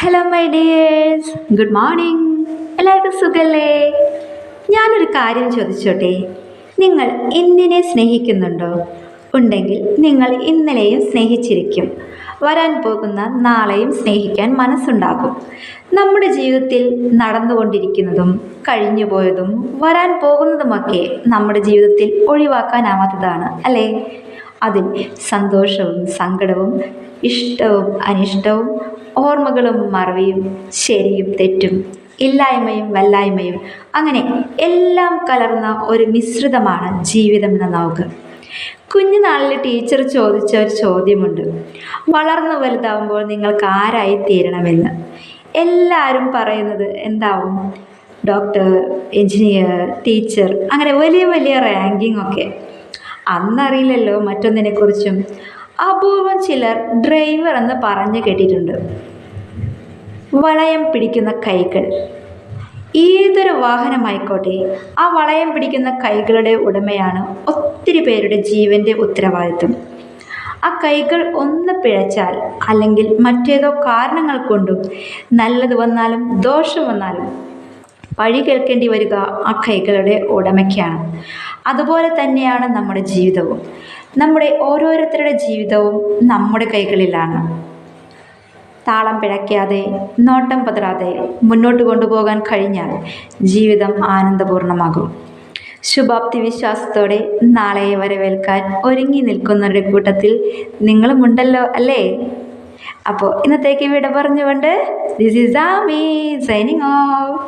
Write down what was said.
Hello my dears good morning എല്ലാവർക്കും സുഖല്ലേ? ഞാനൊരു കാര്യം ചോദിച്ചോട്ടെ? നിങ്ങൾ ഇന്നിനെ സ്നേഹിക്കുന്നുണ്ടോ? ഉണ്ടെങ്കിൽ നിങ്ങൾ ഇന്നലെയും സ്നേഹിച്ചിരിക്കും. വരാൻ പോകുന്ന നാളെയും സ്നേഹിക്കാൻ മനസ്സുണ്ടാകും. നമ്മുടെ ജീവിതത്തിൽ നടന്നുകൊണ്ടിരിക്കുന്നതും കഴിഞ്ഞുപോയതും വരാൻ പോകുന്നതുമൊക്കെ നമ്മുടെ ജീവിതത്തിൽ ഒഴിവാക്കാനാവാത്തതാണ് അല്ലേ? അതിൽ സന്തോഷവും സങ്കടവും ഇഷ്ടവും അനിഷ്ടവും ഓർമ്മകളും മറവിയും ശരിയും തെറ്റും ഇല്ലായ്മയും വല്ലായ്മയും അങ്ങനെ എല്ലാം കലർന്ന ഒരു മിശ്രിതമാണ് ജീവിതം എന്ന നമുക്ക്. കുഞ്ഞുനാളിൽ ടീച്ചർ ചോദിച്ച ഒരു ചോദ്യമുണ്ട്. വളർന്നു വലുതാവുമ്പോൾ നിങ്ങൾക്ക് ആരായി തീരണമെന്ന്. എല്ലാവരും പറയുന്നത് എന്താവും? ഡോക്ടർ എഞ്ചിനീയർ ടീച്ചർ അങ്ങനെ വലിയ വലിയ റാങ്കിങ് ഒക്കെ അന്നറിയില്ലല്ലോ മറ്റൊന്നിനെക്കുറിച്ചും. അപൂർവം ചിലർ ഡ്രൈവർ എന്ന് പറഞ്ഞു കേട്ടിട്ടുണ്ട്. വളയം പിടിക്കുന്ന കൈകൾ. ഏതൊരു വാഹനമായിക്കോട്ടെ ആ വളയം പിടിക്കുന്ന കൈകളുടെ ഉടമയാണ് ഒത്തിരി പേരുടെ ജീവന്റെ ഉത്തരവാദിത്വം. ആ കൈകൾ ഒന്ന് പിഴച്ചാൽ അല്ലെങ്കിൽ മറ്റേതോ കാരണങ്ങൾ കൊണ്ടും നല്ലത് വന്നാലും ദോഷം വന്നാലും വഴി കേൾക്കേണ്ടി വരിക ആ കൈകളുടെ ഉടമയ്ക്കാണ്. അതുപോലെ തന്നെയാണ് നമ്മുടെ ജീവിതവും. നമ്മുടെ ഓരോരുത്തരുടെ ജീവിതവും നമ്മുടെ കൈകളിലാണ്. താളം പിഴയ്ക്കാതെ നോട്ടം പതറാതെ മുന്നോട്ട് കൊണ്ടുപോകാൻ കഴിഞ്ഞാൽ ജീവിതം ആനന്ദപൂർണമാകും ശുഭാപ്തി വിശ്വാസത്തോടെ നാളെയെ വരവേൽക്കാൻ ഒരുങ്ങി നിൽക്കുന്നവരുടെ കൂട്ടത്തിൽ നിങ്ങളുമുണ്ടല്ലോ അല്ലേ? അപ്പോൾ ഇന്നത്തേക്ക് വിട പറഞ്ഞുകൊണ്ട് this is Aami signing off